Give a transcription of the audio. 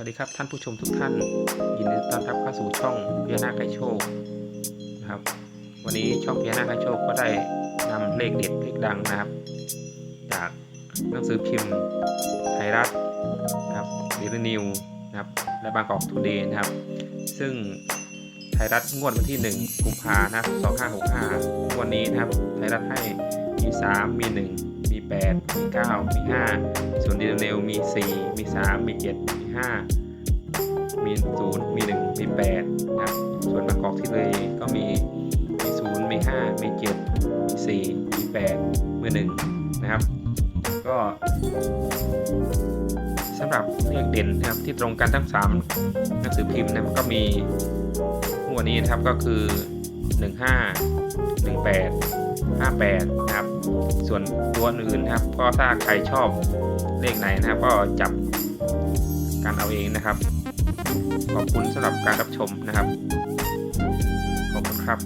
วัสดีครับท่านผู้ชมทุกท่าน ยินดีต้อนรับเข้าสู่ช่องพญานาคไก่โชคนะครับ วันนี้ช่องพญานาคไก่โชคก็ได้นำเลขเด็ดเลขดังนะครับ จากหนังสือพิมพ์ไทยรัฐนะครับดีลนิวนะครับและบางกอกทูเดย์นะครับ ซึ่งไทยรัฐงวดวันที่ 1 กุมภานะครับ2565งวดนนี้นะครับไทยรัฐให้มี 3 มี 1 8 มี 9 มี 5 ส่วนดีลนิวมี 4 มี 3 มี 7 มี 5 มี 0 มี 1 มี 8 นะครับ ส่วนบางกอกที่เลยก็มี มี 0 มี 5 มี 7 มี 4 มี 8 มี 1 นะครับ ก็สำหรับเลขเด่นนะครับที่ตรงกันทั้ง 3 หนังสือพิมพ์นะครับก็มีงวดนี้นะครับก็คือ 15 18 58นะครับ ส่วนตัวอื่นนะครับ ก็ถ้าใครชอบเลขไหนนะครับ ก็จับการเอาเองนะครับ ขอบคุณสำหรับการรับชมนะครับ ขอบคุณครับ